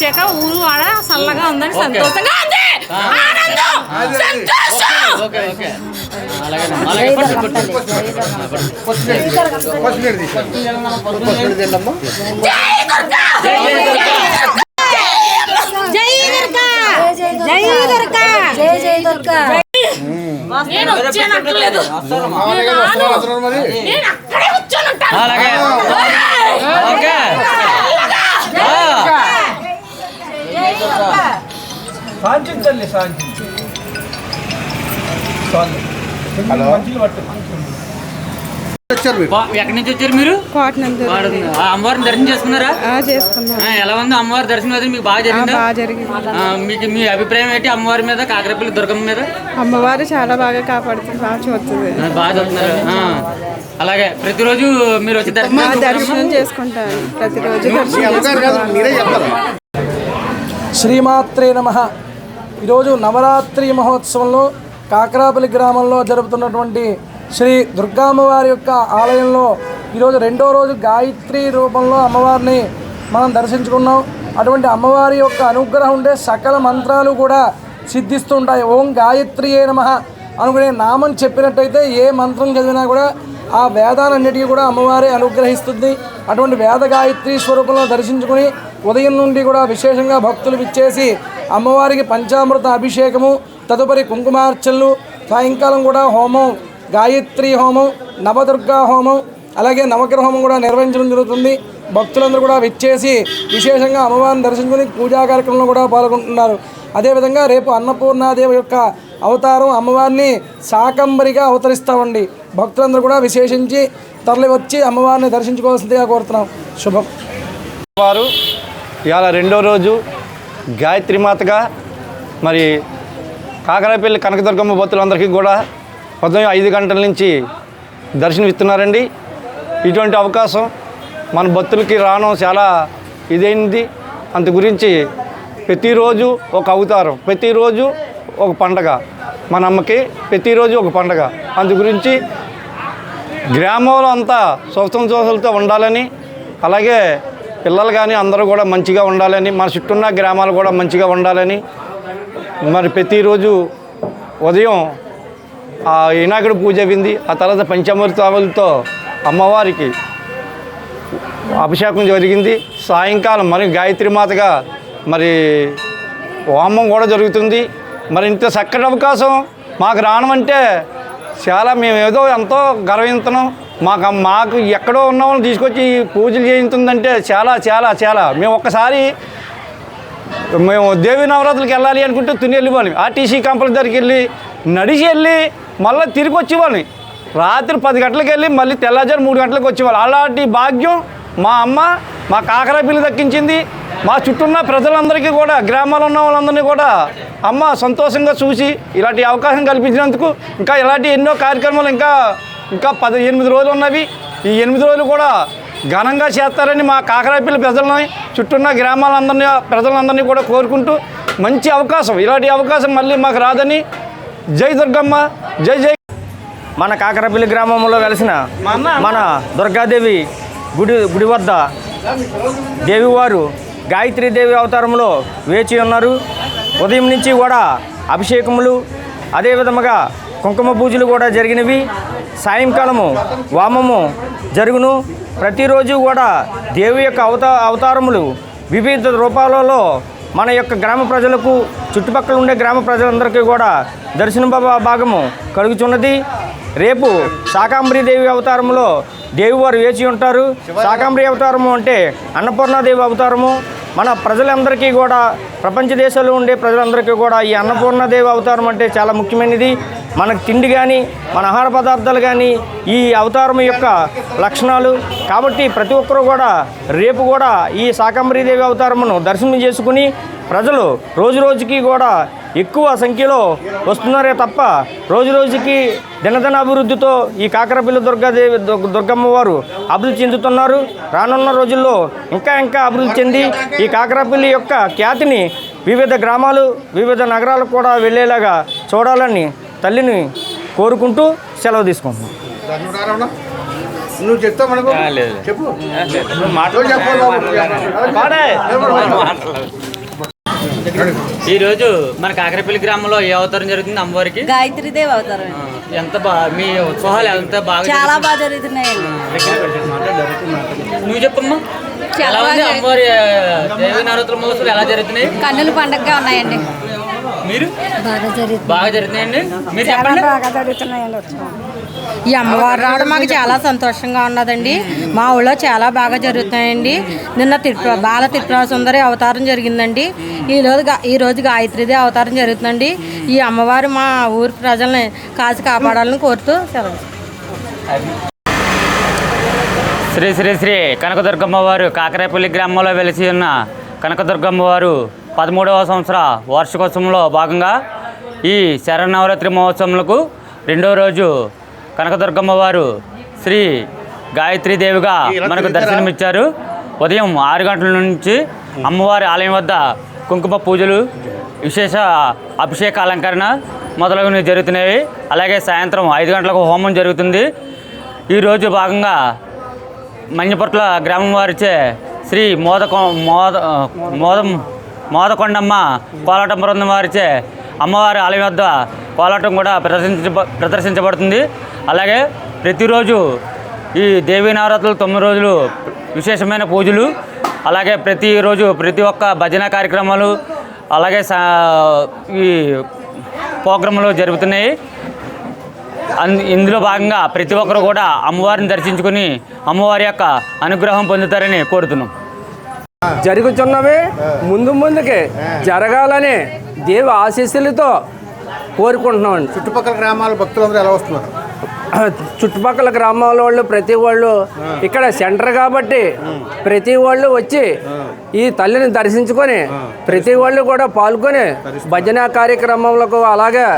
వచ్చాక ఊరు ఆడ చల్లగా ఉందని సంతోషంగా ఉంది. ఆనందం! సంతోషం! Okay okay. అలాగే అలాగే పట్టు, పట్టు. జై దుర్గా! జై దుర్గా! జై దుర్గా! జై జై దుర్గా! నేను వచ్చానంటలేదు నేను అక్కడే వచ్చానంటాను అలాగే ఓకే ఆ. సాంచించండి సాంచించు చాలు. హలో. మంచిలు పట్టు బా- ఎక్కడి నుంచి వచ్చారు మీరు? అమ్మవారిని దర్శనం చేసుకున్నారా? ఆ, చేసుకున్నాం. ఆ, ఎలా ఉంది? అమ్మవారి దర్శనం అది మీకు బాగా జరిగిందా? మీకు మీ అభిప్రాయం ఏంటి? అమ్మవారి మీద కాకరపల్లి దుర్గమ్మ మీద? అమ్మవారు చాలా బాగా కాపాడుతుంది బాగా చూస్తుంది. బాగా చూస్తున్నారు. ఆ. అలాగే ప్రతిరోజు మీరు వచ్చి దర్శనం చేసుకుంటాను ప్రతిరోజు శ్రీమాత్రే నమ. ఈరోజు నవరాత్రి మహోత్సవంలో కాకరాపల్లి గ్రామంలో జరుపుతున్నటువంటి శ్రీ దుర్గామ్మవారి యొక్క ఆలయంలో ఈరోజు రెండో రోజు గాయత్రి రూపంలో అమ్మవారిని మనం దర్శించుకున్నాం. అటువంటి అమ్మవారి యొక్క అనుగ్రహం ఉండే సకల మంత్రాలు కూడా సిద్ధిస్తుంటాయి. ఓం గాయత్రి ఏ నమ అనుకునే నామం చెప్పినట్టయితే ఏ మంత్రం చదివినా కూడా ఆ వేదాలన్నిటికీ కూడా అమ్మవారే అనుగ్రహిస్తుంది. అటువంటి వేద గాయత్రి స్వరూపంలో దర్శించుకుని ఉదయం నుండి కూడా విశేషంగా భక్తులు విచ్చేసి అమ్మవారికి పంచామృత అభిషేకము తదుపరి కుంకుమార్చనలు సాయంకాలం కూడా హోమం గాయత్రి హోమం నవదుర్గా హోమం అలాగే నవగ్రహ హోమం కూడా నిర్వహించడం జరుగుతుంది. భక్తులందరూ కూడా విచ్చేసి విశేషంగా అమ్మవారిని దర్శించుకుని పూజా కార్యక్రమంలో కూడా పాల్గొంటున్నారు. అదేవిధంగా రేపు అన్నపూర్ణాదేవి యొక్క అవతారం అమ్మవారిని శాకంబరిగా అవతరిస్తామండి. భక్తులందరూ కూడా విశేషించి తరలి వచ్చి అమ్మవారిని దర్శించుకోవాల్సిందిగా కోరుతున్నాం. శుభం. వారు ఇవాళ రెండో రోజు గాయత్రి మాతగా మరి కాకరాపల్లి కనకదుర్గమ్మ భక్తులందరికీ కూడా ఉదయం ఐదు గంటల నుంచి దర్శనమిస్తున్నారండి. ఇటువంటి అవకాశం మన భక్తులకి రావడం చాలా ఇదైంది? అంత గురించి ప్రతిరోజు ఒక అవతారం ప్రతిరోజు ఒక పండగ. మన అమ్మకి ప్రతిరోజు ఒక పండగ. అందు గురించి గ్రామంలో అంతా స్వస్థం దోషలతో ఉండాలని అలాగే పిల్లలు కానీ అందరూ కూడా మంచిగా ఉండాలని మన చుట్టూన్న గ్రామాలు కూడా మంచిగా ఉండాలని మరి ప్రతిరోజు ఉదయం ఆ వినాయకుడు పూజ అయింది ఆ తర్వాత పంచామృతాలతో అమ్మవారికి అభిషేకం జరిగింది. సాయంకాలం మరి గాయత్రి మాతగా మరి హోమం కూడా జరుగుతుంది. మరి ఇంత చక్కటి అవకాశం మాకు రావడం అంటే చాలా మేము ఏదో ఎంతో గర్వించుతున్నాం మాకు మాకు ఎక్కడో ఉన్న వాళ్ళని తీసుకొచ్చి పూజలు చేయించుందంటే చాలా చాలా చాలా. మేము ఒక్కసారి మేము దేవి నవరాత్రులకు వెళ్ళాలి అనుకుంటే తుని వెళ్ళిపోవాలి ఆర్టీసీ కంపెనీ దగ్గరికి వెళ్ళి నడిచి వెళ్ళి మళ్ళీ తిరిగి వచ్చేవాళ్ళని. రాత్రి పది గంటలకు వెళ్ళి మళ్ళీ తెల్లజారు మూడు గంటలకు వచ్చేవాళ్ళు. అలాంటి భాగ్యం మా అమ్మ మా కాకరా పిల్లి దక్కించింది. మా చుట్టూన్న ప్రజలందరికీ కూడా గ్రామాల్లో ఉన్న వాళ్ళందరినీ కూడా అమ్మ సంతోషంగా చూసి ఇలాంటి అవకాశం కల్పించినందుకు ఇంకా ఇలాంటి ఎన్నో కార్యక్రమాలు ఇంకా ఇంకా పది ఎనిమిది రోజులు ఉన్నవి. ఈ ఎనిమిది రోజులు కూడా ఘనంగా చేస్తారని మా కాకరాపల్లి ప్రజలని చుట్టూన్న గ్రామాలందరినీ ప్రజలందరినీ కూడా కోరుకుంటూ మంచి అవకాశం ఇలాంటి అవకాశం మళ్ళీ మాకు రాదని జై దుర్గమ్మ జై జై. మన కాకరపల్లి గ్రామంలో వెలిసిన మన దుర్గాదేవి గుడి గుడి వద్ద దేవివారు గాయత్రీదేవి అవతారంలో వేచి ఉన్నారు. ఉదయం నుంచి కూడా అభిషేకములు అదేవిధముగా కుంకుమ పూజలు కూడా జరిగినవి. సాయంకాలము వామము జరుగును. ప్రతిరోజు కూడా దేవి యొక్క అవతా అవతారములు వివిధ రూపాలలో మన యొక్క గ్రామ ప్రజలకు చుట్టుపక్కల ఉండే గ్రామ ప్రజలందరికీ కూడా దర్శన భా- భాగము కలుగుచున్నది. రేపు శాకాంబరి దేవి అవతారంలో దేవివారు వేచి ఉంటారు. శాకాంబరి అవతారము అంటే అన్నపూర్ణాదేవి అవతారము. మన ప్రజలందరికీ కూడా ప్రపంచ దేశాల్లో ఉండే ప్రజలందరికీ కూడా ఈ అన్నపూర్ణదేవి అవతారం అంటే చాలా ముఖ్యమైనది. మనకు తిండి కానీ మన ఆహార పదార్థాలు కానీ ఈ అవతారం యొక్క లక్షణాలు. కాబట్టి ప్రతి ఒక్కరూ కూడా రేపు కూడా ఈ శాకంబరీదేవి అవతారమును దర్శనం చేసుకుని ప్రజలు రోజు రోజుకి కూడా ఎక్కువ సంఖ్యలో వస్తున్నారే తప్ప రోజు రోజుకి దినదిన అభివృద్ధితో ఈ కాకరపల్లి దుర్గాదేవి దుర్గ- దుర్గమ్మ వారు అభివృద్ధి చెందుతున్నారు. రానున్న రోజుల్లో ఇంకా ఇంకా అభివృద్ధి చెంది ఈ కాకరపల్లి యొక్క ఖ్యాతిని వివిధ గ్రామాలు వివిధ నగరాలకు కూడా వెళ్ళేలాగా చూడాలని తల్లిని కోరుకుంటూ సెలవు తీసుకుంటున్నాం. నువ్వు చెప్తావు మనకు? చెప్పు. ఈ రోజు మన కాకరపల్లి గ్రామంలో ఏ అవతారం జరుగుతుంది అమ్మవారికి? గాయత్రీదేవి అవుతారు ఆ, ఎంత బా మీ ఉత్సవాలు ఎంత బాగా చాలా బాగా జరుగుతున్నాయండి. నువ్వు చెప్పమ్మా. ఎలా ఉంది అమ్మవారి ఆ, దేవి నవరాత్రుల మహోత్సవాలు ఎలా జరుగుతున్నాయి? కన్నుల పండగగా ఉన్నాయండి. మీరు? బాగా జరుగుతుంది బాగా జరుగుతున్నాయండి. మీరు చెప్పండి. బాగా జరుగుతున్నాయండి. ఈ అమ్మవారు రావడం మాకు చాలా సంతోషంగా ఉన్నదండి. మా ఊళ్ళో చాలా బాగా జరుగుతున్నాయండి. నిన్న తిరుప బాల త్రిపుర సుందరి అవతారం జరిగిందండి. ఈ రోజు గా- గాయత్రిదే అవతారం జరుగుతుందండి. ఈ అమ్మవారు మా ఊరి ప్రజల్ని కాసి కాపాడాలని కోరుతూ సెలవు. శ్రీ శ్రీ శ్రీ కనకదుర్గమ్మ వారు కాకరేపల్లి గ్రామంలో వెలిసి ఉన్న కనకదుర్గమ్మ వారు పదమూడవ సంవత్సర వార్షికోత్సవంలో భాగంగా ఈ శరన్నవరాత్రి మహోత్సవంలకు రెండో రోజు కనకదుర్గమ్మ వారు శ్రీ గాయత్రీదేవిగా మనకు దర్శనమిచ్చారు. ఉదయం ఆరు గంటల నుంచి అమ్మవారి ఆలయం వద్ద కుంకుమ పూజలు విశేష అభిషేక అలంకరణ మొదలగునవి జరుగుతున్నాయి అలాగే సాయంత్రం ఐదు గంటలకు హోమం జరుగుతుంది. ఈరోజు భాగంగా మഞ്ഞపట్ల గ్రామం వారిచే శ్రీ మోదకొ మోద మోదం మోదకొండమ్మ కోలాటం బృందం వారిచే అమ్మవారి ఆలయం వద్ద కోలాటం కూడా ప్రదర్శించ ప్రదర్శించబడుతుంది. అలాగే ప్రతిరోజు ఈ దేవీ నవరాత్రులు తొమ్మిది రోజులు విశేషమైన పూజలు. అలాగే ప్రతిరోజు ప్రతి ఒక్క భజన కార్యక్రమాలు అలాగే సా ఈ ప్రోగ్రాంలు జరుగుతున్నాయి. ఇందులో భాగంగా ప్రతి ఒక్కరు కూడా అమ్మవారిని దర్శించుకుని అమ్మవారి యొక్క అనుగ్రహం పొందుతారని కోరుతున్నాం. జరుగుతున్నవి ముందు ముందుకే జరగాలని దేవి ఆశీస్సులతో కోరుకుంటున్నామండి. చుట్టుపక్కల గ్రామాల భక్తులందరూ ఎలా వస్తున్నారు? చుట్టుపక్కల గ్రామాల వాళ్ళు ప్రతి వాళ్ళు ఇక్కడ సెంటర్ కాబట్టి ప్రతి వాళ్ళు వచ్చి ఈ తల్లిని దర్శించుకొని ప్రతి వాళ్ళు కూడా పాల్గొని భజన కార్యక్రమములకు అలాగే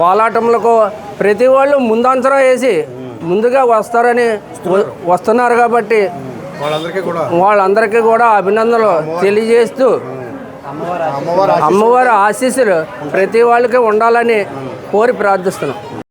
కోలాటములకు ప్రతి వాళ్ళు ముందంతరం వేసి ముందుగా వస్తారని వస్తున్నారు. కాబట్టి వాళ్ళందరికీ కూడా. అభినందనలు తెలియజేస్తూ అమ్మవారు అమ్మవారి ఆశీస్సులు ప్రతి వాళ్ళకి ఉండాలని కోరి ప్రార్థిస్తున్నాం.